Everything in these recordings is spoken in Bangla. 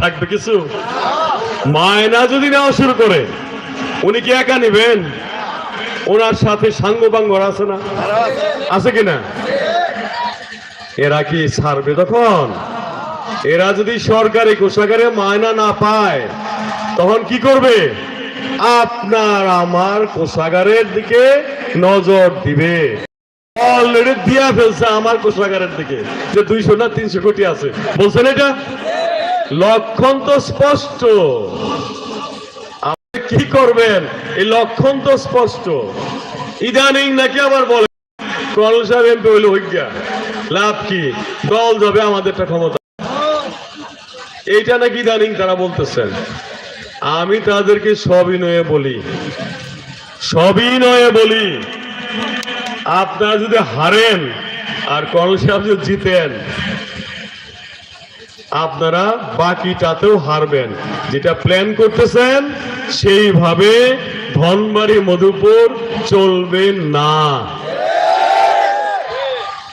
থাকবে কিছু? মায়না যদি নেওয়া শুরু করে, উনি কি একা নেবেন? ওনার সাথে সাঙ্গ বাঙ্গর আছে না? আছে কিনা এরা কি ছাড়বে তখন? এরা যদি সরকারি কোষাগারে মায়না না পায়, তখন কি করবে? আপনার আমার কোষাগারের দিকে নজর দিবে। অলরেডি দিয়া ফেলছে আমার কোষাগারের দিকে। যে দুইশো না তিনশো কোটি আছে। বলছেন এটা? লক্ষণ তো স্পষ্ট। আপনি কি করবেন? এই লক্ষণ তো স্পষ্ট। ইদানিং নাকি আবার বলে কল সাহেব এমপি হইল হইয়া লাভ কি? দল যাবে আমাদেরটা ক্ষমতা। এইটা নাকি ইদানিং তারা বলতেছেন। আমি তাদেরকে সবিনয়ে বলি। সবিনয়ে বলি। আপনারা যদি হারেন আর কর্নেল সাহেব যদি জিতেন আপনারা বাকিটাতেও হারবেন। যেটা প্ল্যান করতেছেন, সেইভাবে ধনবাড়ি মধুপুর চলবে না।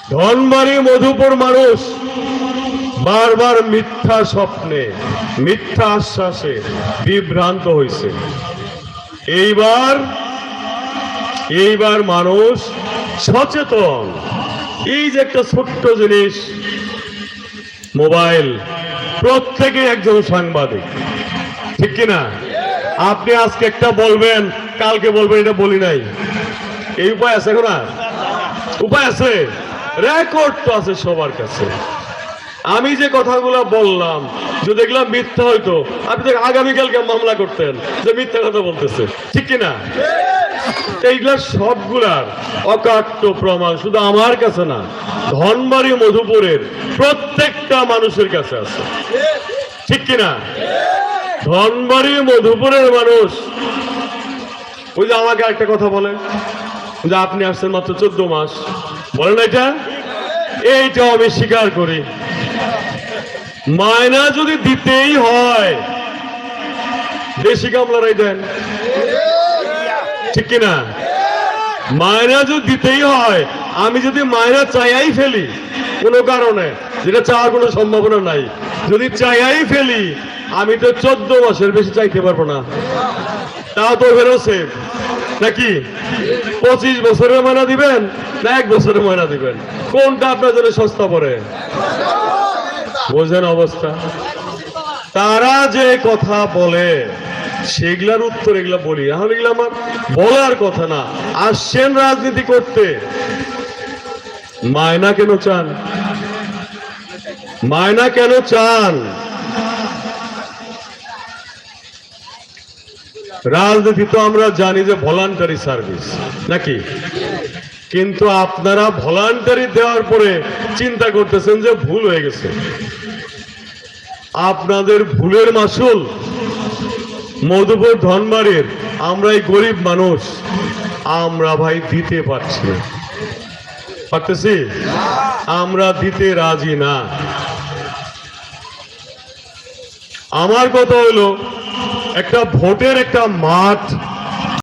ধনবাড়ি মধুপুর মানুষ বারবার মিথ্যা স্বপ্নে, মিথ্যা আশ্বাসে বিভ্রান্ত হয়েছে। এইবার এইবার মানুষ সচেতন। এই যে একটা ছোট্ট জিনিস মোবাইল, প্রত্যেকে একজন সাংবাদিক। ঠিক কিনা আপনি আজকে একটা বলবেন, কালকে বলবেন, এটা বলি নাই। এই উপায় আছে এখন আর? উপায় আছে? রেকর্ড তো আছে সবার কাছে। আমি যে কথাগুলো বললাম যে দেখলাম মিথ্যা হয়তো আপনি আগামীকালকে মামলা করতেন যে মিথ্যা কথা বলতেছে। ঠিক কিনা এইগুলা সবগুলার অকাট্য প্রমাণ শুধু আমার কাছে না, ধনবাড়ি মধুপুরের প্রত্যেকটা মানুষের কাছে আছে। ঠিক কিনা? ধনবাড়ি মধুপুরের মানুষ, ওই যে আমাকে একটা কথা বলে যে আপনি আসছেন মাত্র চোদ্দ মাস, বলেন এটা? এইটাও আমি স্বীকার করি। মায়না যদি দিতেই হয়, বেশি কামলারাই দেন। ঠিক কিনা? মায়না যদি দিতেই হয়, আমি যদি মায়না চাইয়াই ফেলি, কোনো কারণে, যেটা চাওয়ার কোনো সম্ভাবনা নাই। যদি চাইয়াই ফেলি, আমি তো চোদ্দ মাসের বেশি চাইতে পারব না। তাও তো বেরোছে নাকি? পঁচিশ বছরের ময়না দিবেন, না এক বছরের ময়না দিবেন? কোনটা আপনার জন্য সস্তা পড়ে? বোঝেন অবস্থা। তারা যে কথা বলে সেগুলার উত্তর এগুলা বলি। এখন এগুলো আমার বলার কথা না। আসছেন রাজনীতি করতে। মায়না কেন চান? মায়না কেন চান? রাজনীতি তো আমরা জানি যে ভলান্টারি সার্ভিস নাকি? কিন্তু আপনারা ভলান্টারি দেওয়ার পরে চিন্তা করতেছেন যে ভুল হয়ে গেছে। আপনাদের ভুলের মাসুল মধুপুর ধনবাড়ির, আমরা এই গরিব মানুষ। আমরা ভাই দিতে পারছি পারতেছি? আমরা দিতে রাজি না। আমার কথা হলো, একটা ভোটের একটা মাঠ